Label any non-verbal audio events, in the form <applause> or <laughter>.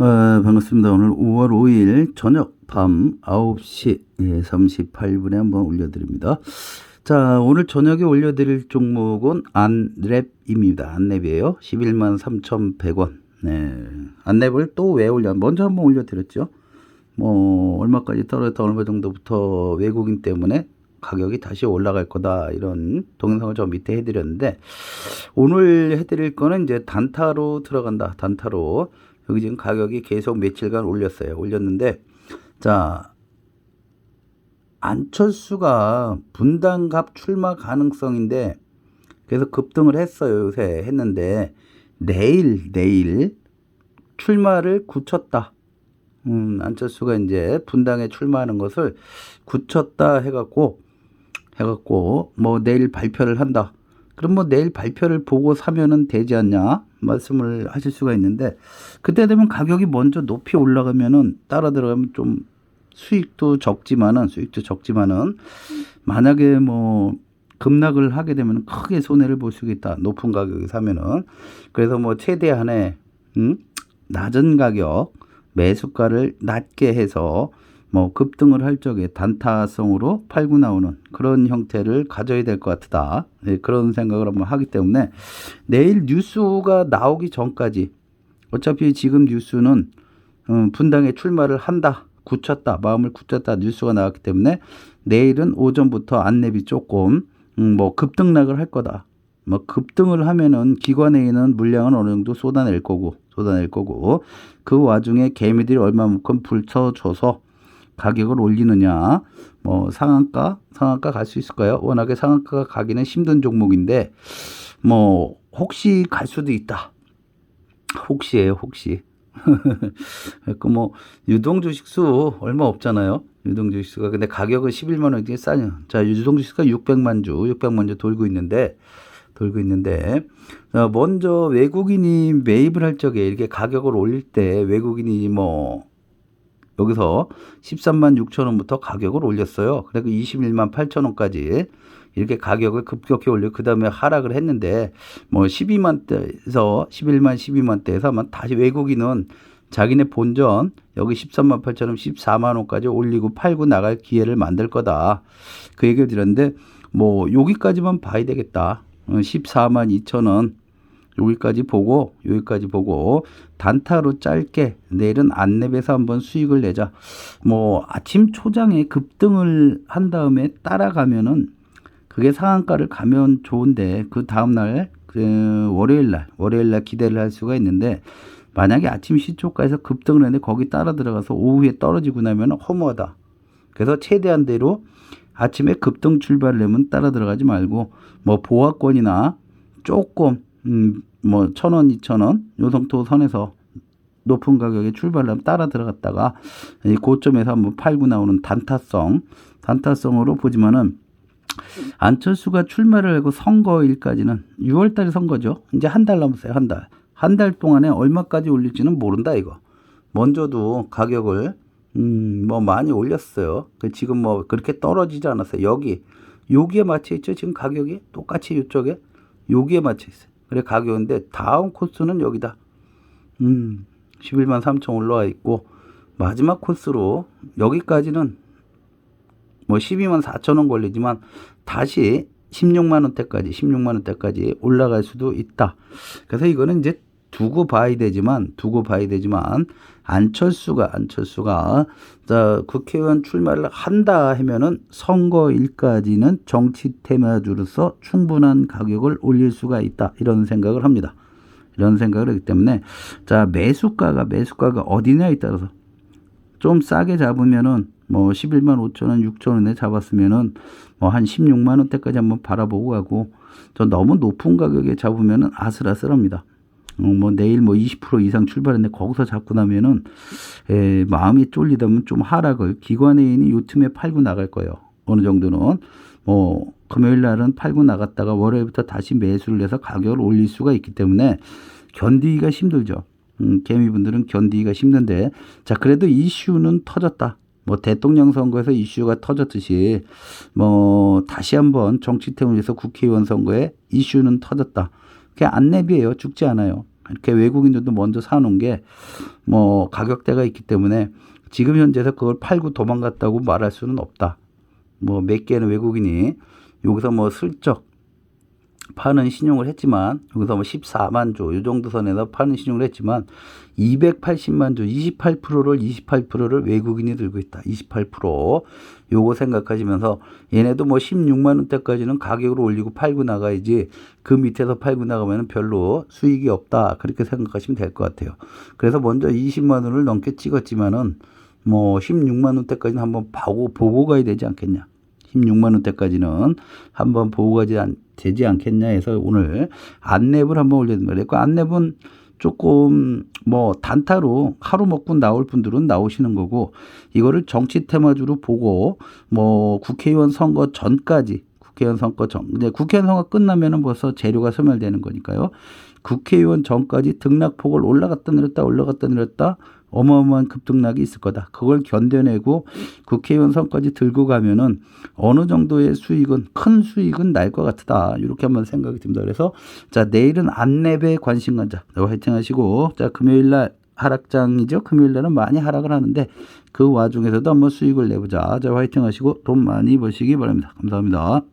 어, 반갑습니다. 오늘 5월 5일 저녁 밤 9시 38분에 한번 올려드립니다. 자, 오늘 저녁에 올려드릴 종목은 안랩입니다. 안랩이에요. 11만 3,100원. 네. 안랩을 또 왜 올려? 먼저 한번 올려드렸죠. 뭐, 얼마까지 떨어졌다, 얼마 정도부터 외국인 때문에 가격이 다시 올라갈 거다. 이런 동영상을 저 밑에 해드렸는데, 오늘 해드릴 거는 이제 단타로 들어간다. 단타로. 여기 지금 가격이 계속 며칠간 올렸어요. 올렸는데, 자, 안철수가 분당갑 출마 가능성인데, 그래서 급등을 했어요. 요새 했는데, 내일, 내일 출마를 굳혔다. 음, 안철수가 이제 분당에 출마하는 것을 굳혔다 해갖고, 해갖고, 뭐 내일 발표를 한다. 그럼 뭐 내일 발표를 보고 사면은 되지 않냐 말씀을 하실 수가 있는데 그때 되면 가격이 먼저 높이 올라가면은 따라 들어가면 좀 수익도 적지만은 수익도 적지만은 만약에 뭐 급락을 하게 되면 크게 손해를 볼 수 있다 높은 가격에 사면은 그래서 뭐 최대한의 음? 낮은 가격 매수가를 낮게 해서 뭐 급등을 할 적에 단타성으로 팔고 나오는 그런 형태를 가져야 될 것 같다. 네, 그런 생각을 한번 하기 때문에 내일 뉴스가 나오기 전까지 어차피 지금 뉴스는 음, 분당에 출마를 한다. 굳혔다. 마음을 굳혔다. 뉴스가 나왔기 때문에 내일은 오전부터 안내비 조금 음, 뭐 급등락을 할 거다. 뭐 급등을 하면은 기관에 있는 물량은 어느 정도 쏟아낼 거고 쏟아낼 거고 그 와중에 개미들이 얼마만큼 불쳐줘서 가격을 올리느냐, 뭐 상한가, 상한가 갈 수 있을까요? 워낙에 상한가가 가기는 힘든 종목인데, 뭐 혹시 갈 수도 있다. 혹시예요, 혹시. <laughs> 그뭐 유동 주식수 얼마 없잖아요. 유동 주식수가 근데 가격은 11만 원 이게 싸냐. 자, 유동 주식수가 600만 주, 600만 주 돌고 있는데 돌고 있는데 어, 먼저 외국인이 매입을 할 적에 이렇게 가격을 올릴 때 외국인이 뭐 여기서 13만 6천 원부터 가격을 올렸어요. 그리고 21만 8천 원까지 이렇게 가격을 급격히 올려 그 다음에 하락을 했는데 뭐 12만 대에서 11만 12만 대에서 아마 다시 외국인은 자기네 본전 여기 13만 8천 원 14만 원까지 올리고 팔고 나갈 기회를 만들 거다. 그 얘기를 드렸는데 뭐 여기까지만 봐야 되겠다. 14만 2천 원 여기까지 보고 여기까지 보고 단타로 짧게 내일은 안랩에서 한번 수익을 내자. 뭐 아침 초장에 급등을 한 다음에 따라가면은 그게 상한가를 가면 좋은데 그 다음 날 그 월요일 날 월요일 날 기대를 할 수가 있는데 만약에 아침 시초가에서 급등을 했는데 거기 따라 들어가서 오후에 떨어지고 나면 허무하다. 그래서 최대한 대로 아침에 급등 출발을 하면 따라 들어가지 말고 뭐 보합권이나 조금 음, 뭐, 천 원, 이천 원, 요 정도 선에서 높은 가격에 출발을 하면 따라 들어갔다가 이 고점에서 한번 팔고 나오는 단타성, 단타성으로 보지만은 안철수가 출마를 하고 선거일까지는 6월 달에 선거죠. 이제 한 달 남았어요. 한 달. 한 달 동안에 얼마까지 올릴지는 모른다 이거. 먼저도 가격을 음, 뭐 많이 올렸어요. 그 지금 뭐 그렇게 떨어지지 않았어요. 여기 여기에 맞춰 있죠. 지금 가격이 똑같이 이쪽에 여기에 맞춰 있어요. 그래 가격인데 다음 코스는 여기다. 음, 11만 3천 올라와 있고 마지막 코스로 여기까지는 뭐 12만 4천 원 걸리지만 다시 16만 원대까지 16만 원대까지 올라갈 수도 있다. 그래서 이거는 이제 두고 봐야 되지만 두고 봐야 되지만 안철수가 안철수가 자 국회의원 출마를 한다 하면은 선거일까지는 정치 테마주로서 충분한 가격을 올릴 수가 있다 이런 생각을 합니다. 이런 생각을 하기 때문에 자 매수가가 매수가가 어디냐에 따라서 좀 싸게 잡으면은 뭐 11만 5천 원, 6천 원에 잡았으면은 뭐 한 16만 원대까지 한번 바라보고 가고 저 너무 높은 가격에 잡으면은 아슬아슬합니다. 어, 뭐 내일 뭐 20% 이상 출발했는데 거기서 잡고 나면은 에, 마음이 쫄리다면 좀 하락을 기관회인이 요 틈에 팔고 나갈 거예요. 어느 정도는 뭐 금요일 날은 팔고 나갔다가 월요일부터 다시 매수를 해서 가격을 올릴 수가 있기 때문에 견디기가 힘들죠. 음, 개미분들은 견디기가 힘든데 자 그래도 이슈는 터졌다. 뭐 대통령 선거에서 이슈가 터졌듯이 뭐 다시 한번 정치 태운에서 국회의원 선거에 이슈는 터졌다. 그게 안내비예요. 죽지 않아요. 이렇게 외국인들도 먼저 사놓은 게 뭐 가격대가 있기 때문에 지금 현재에서 그걸 팔고 도망갔다고 말할 수는 없다. 뭐 몇 개는 외국인이 여기서 뭐 슬쩍 파는 신용을 했지만 여기서 뭐 14만 조이 정도 선에서 파는 신용을 했지만 280만 조 28%를 28%를 외국인이 들고 있다. 28% 요거 생각하시면서 얘네도 뭐 16만 원대까지는 가격을 올리고 팔고 나가야지 그 밑에서 팔고 나가면 별로 수익이 없다. 그렇게 생각하시면 될 것 같아요. 그래서 먼저 20만 원을 넘게 찍었지만은 뭐 16만 원대까지는 한번 보고 보고 가야 되지 않겠냐. 16만 원대까지는 한번 보고 가지 않, 되지 않겠냐 해서 오늘 안랩을 한번 올려드린 거예요. 그 안랩은 조금 뭐 단타로 하루 먹고 나올 분들은 나오시는 거고 이거를 정치 테마주로 보고 뭐 국회의원 선거 전까지 국회의원 선거 전 이제 국회의원 선거 끝나면은 벌써 재료가 소멸되는 거니까요. 국회의원 전까지 등락폭을 올라갔다 내렸다 올라갔다 내렸다 어마어마한 급등락이 있을 거다. 그걸 견뎌내고 국회의원 선까지 들고 가면은 어느 정도의 수익은 큰 수익은 날 것 같다. 이렇게 한번 생각이 듭니다. 그래서 자 내일은 안랩에 관심 가자. 자, 화이팅 하시고 자 금요일 날 하락장이죠. 금요일 날은 많이 하락을 하는데 그 와중에서도 한번 수익을 내보자. 자 화이팅 하시고 돈 많이 버시기 바랍니다. 감사합니다.